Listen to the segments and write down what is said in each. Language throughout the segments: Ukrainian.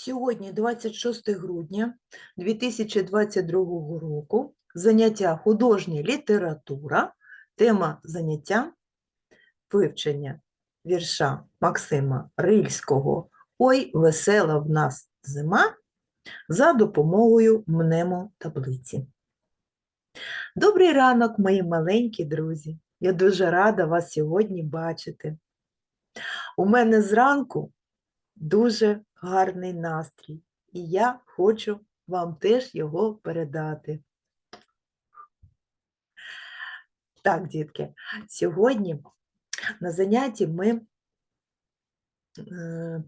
Сьогодні, 26 грудня 2022 року, заняття художня література, тема заняття вивчення вірша Максима Рильського Ой, весела в нас зима за допомогою мнемотаблиці. Добрий ранок, мої маленькі друзі! Я дуже рада вас сьогодні бачити. У мене зранку дуже гарний настрій, і я хочу вам теж його передати. Так, дітки, сьогодні на занятті ми е,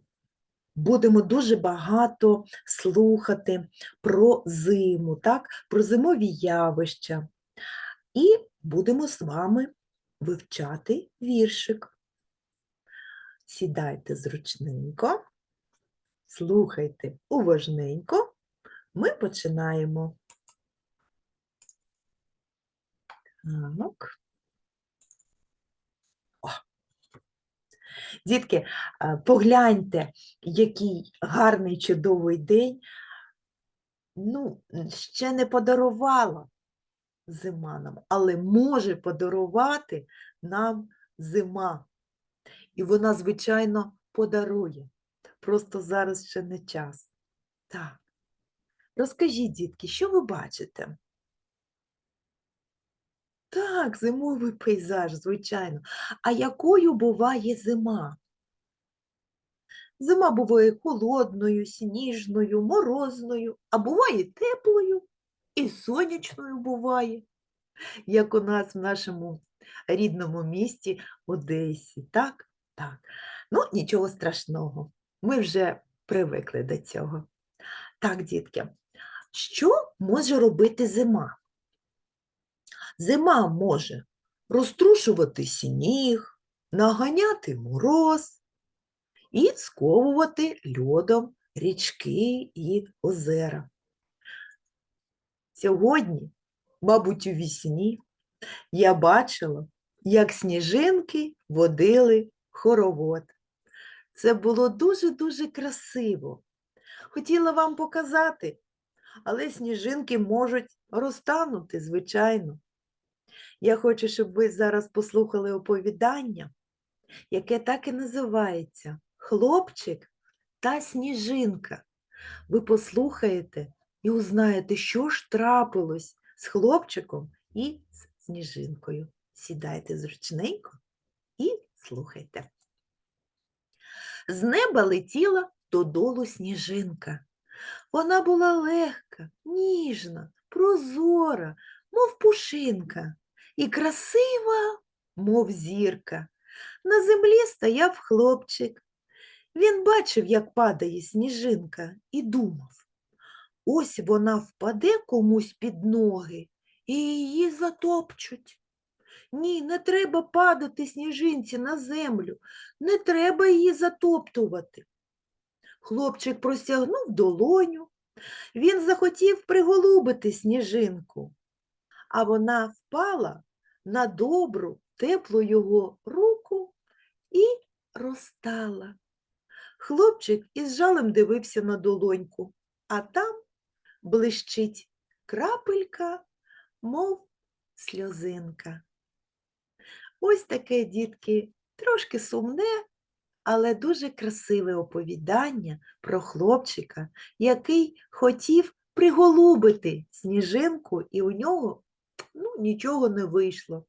будемо дуже багато слухати про зиму, так, про зимові явища. І будемо з вами вивчати віршик. Сідайте зручненько, слухайте уважненько. Ми починаємо. Так. Дітки, погляньте, який гарний чудовий день. Ну, ще не подарувала зима нам, але може подарувати нам зима. І вона, звичайно, подарує. Просто зараз ще не час. Так. Розкажіть, дітки, що ви бачите? Так, зимовий пейзаж, звичайно. А якою буває зима? Зима буває холодною, сніжною, морозною, а буває теплою і сонячною буває, як у нас в нашому рідному місті Одесі. Так? Так. Ну, нічого страшного. Ми вже привикли до цього. Так, дітки, що може робити зима? Зима може розтрушувати сніг, наганяти мороз і сковувати льодом річки і озера. Сьогодні, мабуть, у вісні я бачила, як сніжинки водили хоровод. Це було дуже-дуже красиво. Хотіла вам показати, але сніжинки можуть розтанути, звичайно. Я хочу, щоб ви зараз послухали оповідання, яке так і називається Хлопчик та сніжинка. Ви послухаєте і узнаєте, що ж трапилось з хлопчиком і з сніжинкою. Сідайте зручненько і слухайте. З неба летіла додолу сніжинка. Вона була легка, ніжна, прозора, мов пушинка, і красива, мов зірка. На землі стояв хлопчик. Він бачив, як падає сніжинка, і думав, ось вона впаде комусь під ноги і її затопчуть. Ні, не треба падати сніжинці на землю, не треба її затоптувати. Хлопчик простягнув долоню, він захотів приголубити сніжинку, а вона впала на добру, теплу його руку і розтала. Хлопчик із жалем дивився на долоньку, а там блищить крапелька, мов сльозинка. Ось таке, дітки, трошки сумне, але дуже красиве оповідання про хлопчика, який хотів приголубити сніжинку, і у нього ну, нічого не вийшло.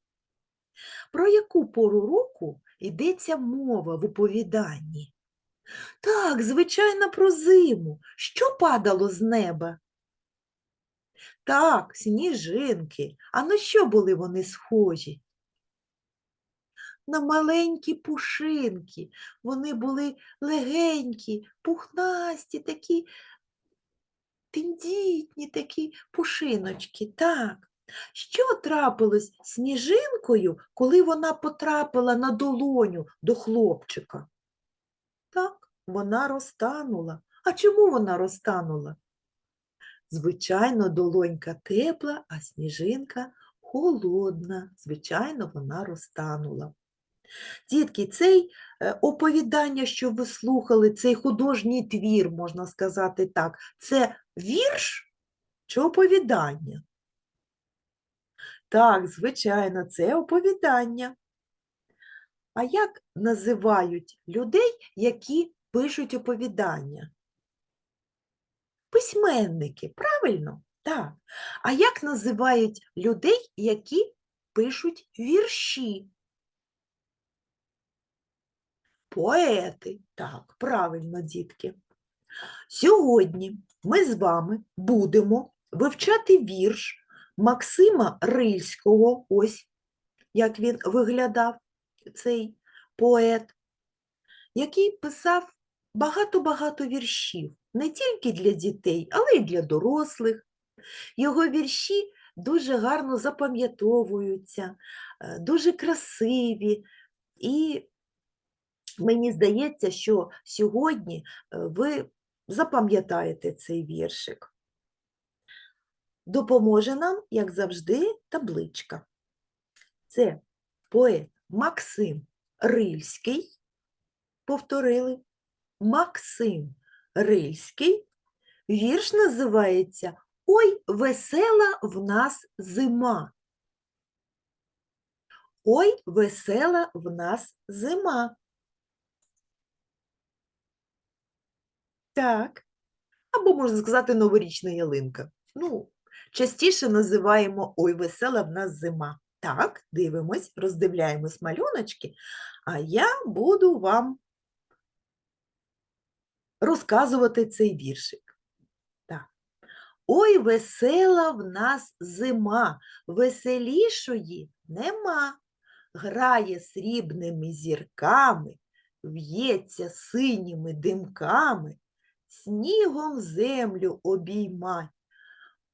Про яку пору року йдеться мова в оповіданні? Так, звичайно, про зиму. Що падало з неба? Так, сніжинки. А на що були вони схожі? На маленькі пушинки. Вони були легенькі, пухнасті, такі тендітні такі пушиночки. Так. Що трапилось сніжинкою, коли вона потрапила на долоню до хлопчика? Так, вона розтанула. А чому вона розтанула? Звичайно, долонька тепла, а сніжинка холодна. Звичайно, вона розтанула. Дітки, цей е, оповідання, що ви слухали, цей художній твір, можна сказати так, це вірш чи оповідання? Так, звичайно, це оповідання. А як називають людей, які пишуть оповідання? Письменники, правильно? Так. А як називають людей, які пишуть вірші? Поети. Так, правильно, дітки. Сьогодні ми з вами будемо вивчати вірш Максима Рильського, ось як він виглядав, цей поет, який писав багато-багато віршів, не тільки для дітей, але й для дорослих. Його вірші дуже гарно запам'ятовуються, е, дуже красиві. І мені здається, що сьогодні е, ви запам'ятаєте цей віршик. Допоможе нам, як завжди, табличка. Це поет Максим Рильський. Повторили. Максим Рильський. Вірш називається Ой, весела в нас зима. Ой, весела в нас зима. Так. Або можна сказати новорічна ялинка. Ну, частіше називаємо Ой, весела в нас зима. Так, дивимось, роздивляємось малюночки, а я буду вам розказувати цей віршик. Так. Ой, весела в нас зима, веселішої нема. Грає срібними зірками, в'ється синіми димками, снігом землю обіймай.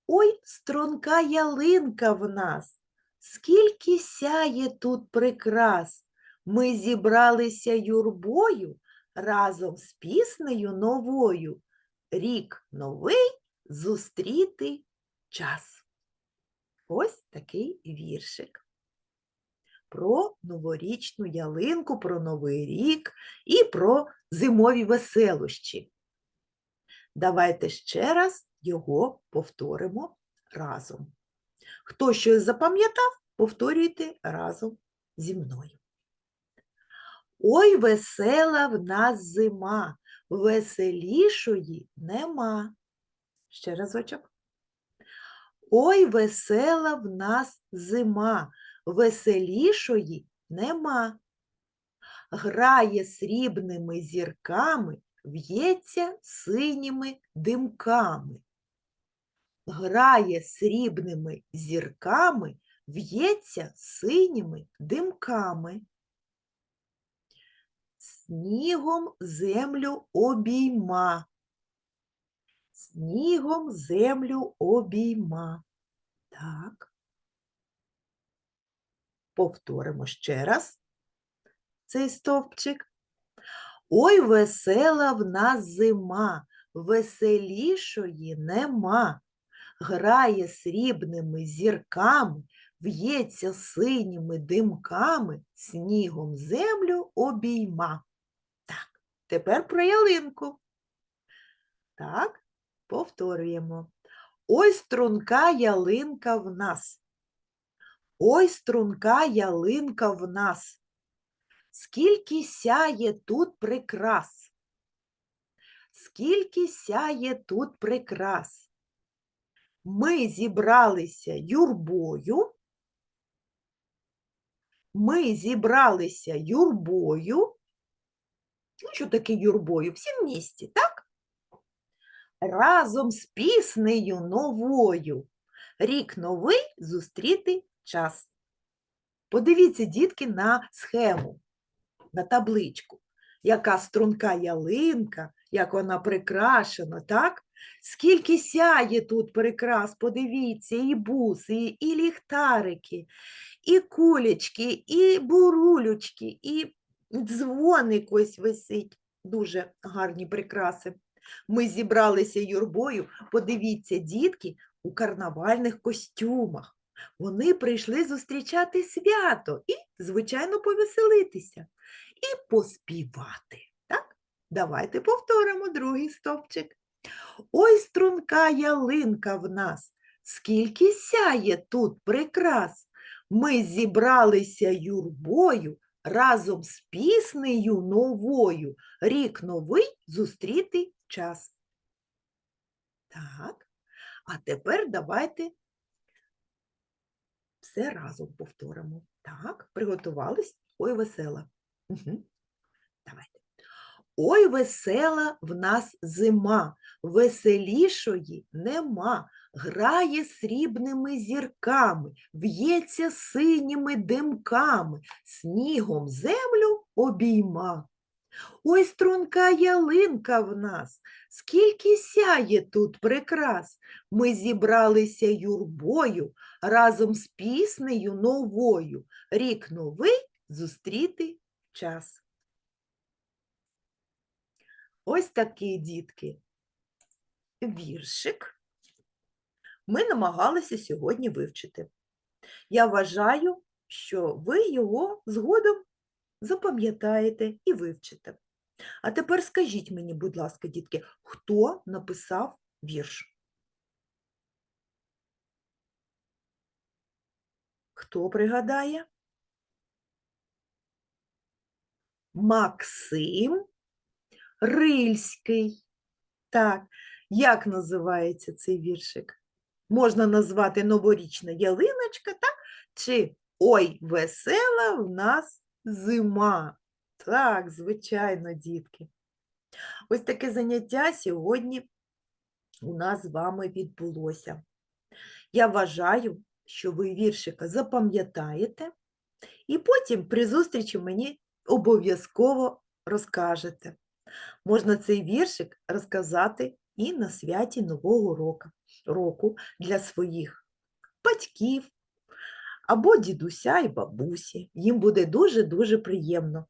Ой, струнка ялинка в нас, скільки сяє тут прикрас. Ми зібралися юрбою разом з піснею новою. Рік новий зустріти час. Ось такий віршик. Про новорічну ялинку, про Новий рік і про зимові веселощі. Давайте ще раз його повторимо разом. Хто щось запам'ятав, повторюйте разом зі мною. Ой, весела в нас зима, веселішої нема. Ще разочок. Ой, весела в нас зима, веселішої нема. Грає срібними зірками, в'ється синіми димками. Грає срібними зірками, в'ється синіми димками. Снігом землю обійма. Снігом землю обійма. Так. Повторимо ще раз цей стовпчик. Ой, весела в нас зима, веселішої нема. Грає срібними зірками, в'ється синіми димками, снігом землю обійма. Так, тепер про ялинку. Так, повторюємо. Ой, струнка ялинка в нас. Ой, струнка ялинка в нас. Скільки сяє тут прикрас. Скільки сяє тут прикрас. Ми зібралися юрбою. Ми зібралися юрбою. Ну, що таке юрбою? Всі в місті, так? Разом з піснею новою. Рік новий зустріти час. Подивіться, дітки, на схему, на табличку, яка струнка ялинка, як вона прикрашена, так? Скільки сяє тут прикрас, подивіться, і буси, і, ліхтарики, і кулечки, і бурулючки, і дзвоник ось висить. Дуже гарні прикраси. Ми зібралися юрбою, подивіться, дітки у карнавальних костюмах. Вони прийшли зустрічати свято і, звичайно, повеселитися. і поспівати. Так? Давайте повторимо другий стовпчик. Ой, струнка ялинка в нас, скільки сяє тут прикрас. Ми зібралися юрбою разом з піснею новою. Рік новий зустріти час. Так, а тепер давайте все разом повторимо. Так, приготувались? Ой, весела. Угу. Давайте. Ой, весела в нас зима, веселішої нема, грає срібними зірками, в'ється синіми димками, снігом землю обійма. Ой, струнка ялинка в нас, скільки сяє тут прикрас. Ми зібралися юрбою разом з піснею новою. Рік новий зустріти час. Ось такий, дітки, віршик ми намагалися сьогодні вивчити. Я вважаю, що ви його згодом запам'ятаєте і вивчите. А тепер скажіть мені, будь ласка, дітки, хто написав вірш? Хто пригадає? Максим Рильський. Так, як називається цей віршик? Можна назвати новорічна ялиночка, так? Чи ой, весела в нас зима. Так, звичайно, дітки. Ось таке заняття сьогодні у нас з вами відбулося. Я вважаю, що ви віршика запам'ятаєте, і потім при зустрічі мені обов'язково розкажете. Можна цей віршик розказати і на святі Нового року, для своїх батьків або дідуся і бабусі. Їм буде дуже-дуже приємно.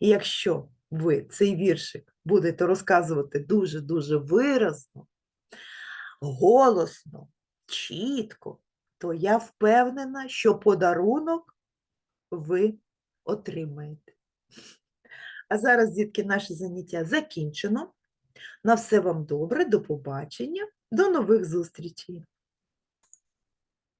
І якщо ви цей віршик будете розказувати дуже-дуже виразно, голосно, чітко, то я впевнена, що подарунок ви отримаєте. А зараз, дітки, наше заняття закінчено. На все вам добре, до побачення, до нових зустрічей!